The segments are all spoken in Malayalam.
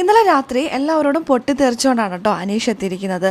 ഇന്നലെ രാത്രി എല്ലാവരോടും പൊട്ടിത്തെറിച്ചുകൊണ്ടാണ് കേട്ടോ അനീഷ് എത്തിയിരിക്കുന്നത്.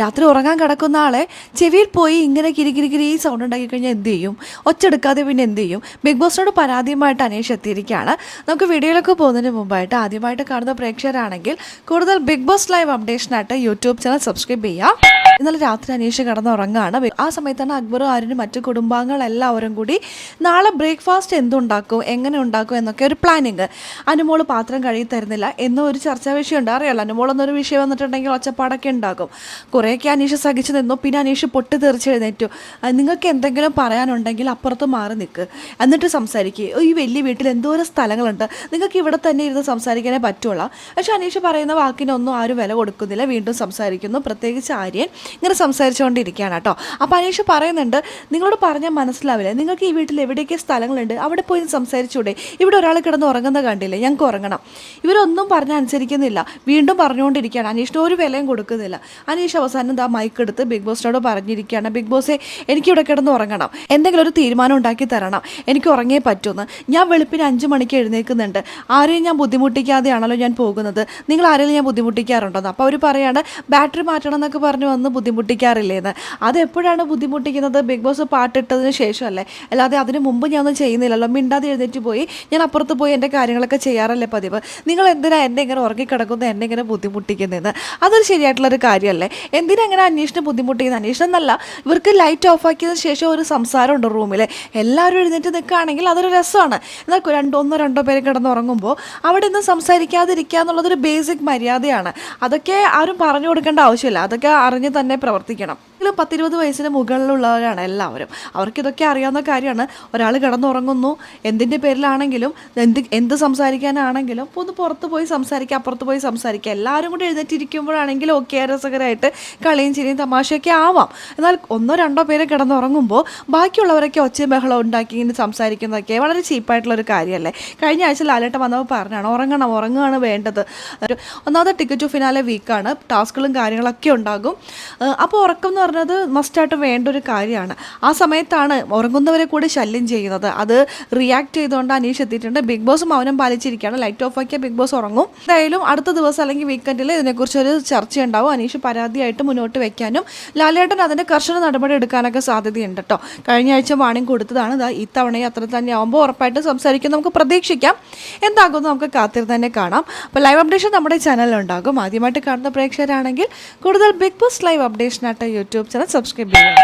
രാത്രി ഉറങ്ങാൻ കിടക്കുന്ന ആളെ ചെവിയിൽ പോയി ഇങ്ങനെ കിരികിരികിരി സൗണ്ട് ഉണ്ടാക്കി കഴിഞ്ഞാൽ എന്ത് ചെയ്യും? ഒച്ചെടുക്കാതെ പിന്നെ എന്ത് ചെയ്യും? ബിഗ് ബോസിനോട് പരാതിയുമായിട്ട് അനീഷ് എത്തിയിരിക്കുകയാണ്. നമുക്ക് വീഡിയോയിലൊക്കെ പോകുന്നതിന് മുമ്പായിട്ട് ആദ്യമായിട്ട് കാണുന്ന പ്രേക്ഷകരാണെങ്കിൽ കൂടുതൽ ബിഗ് ബോസ് ലൈവ് അപ്ഡേഷനായിട്ട് യൂട്യൂബ് ചാനൽ സബ്സ്ക്രൈബ് ചെയ്യാം ഇന്നലെ രാത്രി അനീഷ് കിടന്നുറങ്ങാണ്. ആ സമയത്താണ് അക്ബറും ആരും മറ്റു കുടുംബാംഗങ്ങൾ എല്ലാവരും കൂടി നാളെ ബ്രേക്ക്ഫാസ്റ്റ് എന്തുണ്ടാക്കും എങ്ങനെ ഉണ്ടാക്കും എന്നൊക്കെ ഒരു പ്ലാനിങ് അനുമോൾ പാത്രം കഴുകി തരുന്നില്ല. എന്നും ഒരു ചർച്ചാ വിഷയമുണ്ട്. അറിയാലോ അനുമോൾ എന്നൊരു വിഷയം വന്നിട്ടുണ്ടെങ്കിൽ ഒച്ചപ്പാടൊക്കെ ഉണ്ടാകും. കുറേയൊക്കെ അനീഷ് സഹിച്ചു നിന്നു. പിന്നെ അനീഷ് പൊട്ടി തെറിച്ച് എഴുന്നേറ്റു. നിങ്ങൾക്ക് എന്തെങ്കിലും പറയാനുണ്ടെങ്കിൽ അപ്പുറത്ത് മാറി നിൽക്ക്. എന്നിട്ട് സംസാരിക്കുക ഈ വലിയ വീട്ടിൽ എന്തോരം സ്ഥലങ്ങളുണ്ട്. നിങ്ങൾക്ക് ഇവിടെ തന്നെ ഇരുന്ന് സംസാരിക്കാനേ പറ്റുള്ളൂ. പക്ഷെ അനീഷ് പറയുന്ന വാക്കിനൊന്നും ആരും വില കൊടുക്കുന്നില്ല. വീണ്ടും സംസാരിക്കുന്നു. പ്രത്യേകിച്ച് ആര്യൻ. ഇങ്ങനെ സംസാരിച്ചുകൊണ്ടിരിക്കുകയാണ് കേട്ടോ. അപ്പോൾ അനീഷ് പറയുന്നുണ്ട് നിങ്ങളോട് പറഞ്ഞാൽ മനസ്സിലാവില്ല. നിങ്ങൾക്ക് ഈ വീട്ടിൽ എവിടെയൊക്കെ സ്ഥലങ്ങളുണ്ട് അവിടെ പോയി സംസാരിച്ചൂടെ ഇവിടെ ഒരാൾ കിടന്ന് ഉറങ്ങുന്ന കണ്ടില്ലേ? ഞങ്ങൾക്ക് ഉറങ്ങണം. ഇവരൊന്നും പറഞ്ഞാൽ അനുസരിക്കുന്നില്ല. വീണ്ടും പറഞ്ഞുകൊണ്ടിരിക്കുകയാണ്. അനീഷിന് ഒരു വിലയും കൊടുക്കുന്നില്ല. അനീഷ് അവസാനം ദാ മൈക്ക് എടുത്ത് ബിഗ് ബോസിനോട് പറഞ്ഞിരിക്കുകയാണ്. ബിഗ് ബോസെ എനിക്കിവിടെ കിടന്ന് ഉറങ്ങണം. എന്തെങ്കിലും ഒരു തീരുമാനം ഉണ്ടാക്കി തരണം. എനിക്ക് ഉറങ്ങിയേ പറ്റുമെന്ന് ഞാൻ വെളുപ്പിന് അഞ്ച് മണിക്ക് എഴുന്നേൽക്കുന്നുണ്ട്. ആരെയും ഞാൻ ബുദ്ധിമുട്ടിക്കാതെയാണല്ലോ ഞാൻ പോകുന്നത്. നിങ്ങൾ ആരെങ്കിലും ഞാൻ ബുദ്ധിമുട്ടിക്കാറുണ്ടോ അപ്പോൾ അവർ പറയാണ് ബാറ്ററി മാറ്റണം എന്നൊക്കെ പറഞ്ഞ് വന്ന് ബുദ്ധിമുട്ടിക്കാറില്ലേന്ന്. അത് എപ്പോഴാണ് ബുദ്ധിമുട്ടിക്കുന്നത്? Big boss പാട്ടിട്ടതിന് ശേഷമല്ലേ? അല്ലാതെ അതിന് മുമ്പ് ഞാൻ ഒന്നും ചെയ്യുന്നില്ലല്ലോ. മിണ്ടാതെ എഴുന്നേറ്റ് പോയി ഞാൻ അപ്പുറത്ത് പോയി എന്റെ കാര്യങ്ങളൊക്കെ ചെയ്യാറല്ലേ പതിവ്. നിങ്ങൾ എന്തിനാ എന്നെ ഇങ്ങനെ ഉറങ്ങിക്കിടക്കുന്നത് എന്നെ ഇങ്ങനെ ബുദ്ധിമുട്ടിക്കുന്നതെന്ന് അതൊരു ശരിയായിട്ടുള്ളൊരു കാര്യമല്ലേ? എന്തിനാ ഇങ്ങനെ അന്വേഷണം ബുദ്ധിമുട്ടിക്കുന്നത്? അന്വേഷണം എന്നല്ല ഇവർക്ക് ലൈറ്റ് ഓഫ് ആക്കിയതിന് ശേഷം ഒരു സംസാരമുണ്ട് റൂമിൽ എല്ലാവരും എഴുന്നേറ്റ് നിൽക്കുകയാണെങ്കിൽ അതൊരു രസമാണ്. എന്നാൽ രണ്ടോ ഒന്നോ രണ്ടോ പേര് കിടന്നുറങ്ങുമ്പോൾ അവിടെ നിന്ന് സംസാരിക്കാതിരിക്കുക എന്നുള്ളതൊരു ബേസിക് മര്യാദയാണ്. അതൊക്കെ ആരും പറഞ്ഞു കൊടുക്കേണ്ട ആവശ്യമില്ല. അതൊക്കെ അറിഞ്ഞ് തന്നെ പ്രവർത്തിക്കണം. ഇതിലും പത്തിരുപത് വയസ്സിന് മുകളിലുള്ളവരാണ് എല്ലാവരും. അവർക്ക് ഇതൊക്കെ അറിയാവുന്ന കാര്യമാണ്. ഒരാൾ കിടന്നുറങ്ങുന്നു. എന്തിന്റെ പേരിലാണെങ്കിലും എന്ത് എന്ത് സംസാരിക്കാനാണെങ്കിലും ഒന്ന് പുറത്ത് പോയി സംസാരിക്കുക അപ്പുറത്ത് പോയി സംസാരിക്കുക. എല്ലാവരും കൂടി എഴുന്നേറ്റിരിക്കുമ്പോഴാണെങ്കിലും ഒക്കെ രസകരമായിട്ട് കളിയും ചിരിയും തമാശയൊക്കെ ആവാം. എന്നാൽ ഒന്നോ രണ്ടോ പേര് കിടന്നുറങ്ങുമ്പോൾ ബാക്കിയുള്ളവരൊക്കെ ഒച്ചയും ബഹളം ഉണ്ടാക്കി ഇങ്ങനെ സംസാരിക്കുന്നതൊക്കെ വളരെ ചീപ്പായിട്ടുള്ളൊരു കാര്യമല്ലേ? കഴിഞ്ഞ ആഴ്ച ലാലേട്ട വന്നപ്പോൾ പറഞ്ഞാണ് ഉറങ്ങണം ഉറങ്ങുകയാണ് വേണ്ടത്. ഒന്നാമത്തെ ടിക്കറ്റ് ടു ഫിനാലെ വീക്കാണ്. ടാസ്കുകളും കാര്യങ്ങളൊക്കെ ഉണ്ടാകും. അപ്പോൾ ഉറക്കം എന്ന് പറഞ്ഞത് മസ്റ്റായിട്ട് വേണ്ട ഒരു കാര്യമാണ്. ആ സമയത്താണ് ഉറങ്ങുന്നവരെ കൂടി ശല്യം ചെയ്യുന്നത്. അത് റിയാക്ട് ചെയ്തുകൊണ്ട് അനീഷ് എത്തിയിട്ടുണ്ട്. ബിഗ് ബോസ് മൗനം പാലിച്ചിരിക്കുകയാണ്. ലൈറ്റ് ഓഫ് ആക്കിയ ബിഗ് ബോസ് ഉറങ്ങും. എന്തായാലും അടുത്ത ദിവസം അല്ലെങ്കിൽ വീക്കെൻഡിൽ ഇതിനെക്കുറിച്ച് ഒരു ചർച്ച ഉണ്ടാവും അനീഷ് പരാതിയായിട്ട് മുന്നോട്ട് വെക്കാനും ലാലേട്ടൻ അതിന്റെ കർശന നടപടി എടുക്കാനൊക്കെ സാധ്യതയുണ്ട് കേട്ടോ കഴിഞ്ഞ ആഴ്ച വാണിംഗ് കൊടുത്തതാണ്. ഇതാ ഇത്തവണയും അത്ര തന്നെ ആകുമ്പോൾ ഉറപ്പായിട്ട് സംസാരിക്കും. നമുക്ക് പ്രതീക്ഷിക്കാം. എന്താകുമെന്ന് നമുക്ക് കാത്തിരുന്ന് തന്നെ കാണാം. അപ്പോൾ ലൈവ് അപ്ഡേഷൻ നമ്മുടെ ചാനലിലുണ്ടാകും ആദ്യമായിട്ട് കാണുന്ന പ്രേക്ഷകരാണെങ്കിൽ കൂടുതൽ ബിഗ് ബോസ് ലൈവ് അപ്ഡേഷനായിട്ട് യൂട്യൂബ് ചാനൽ സബ്സ്ക്രൈബ് ചെയ്യുക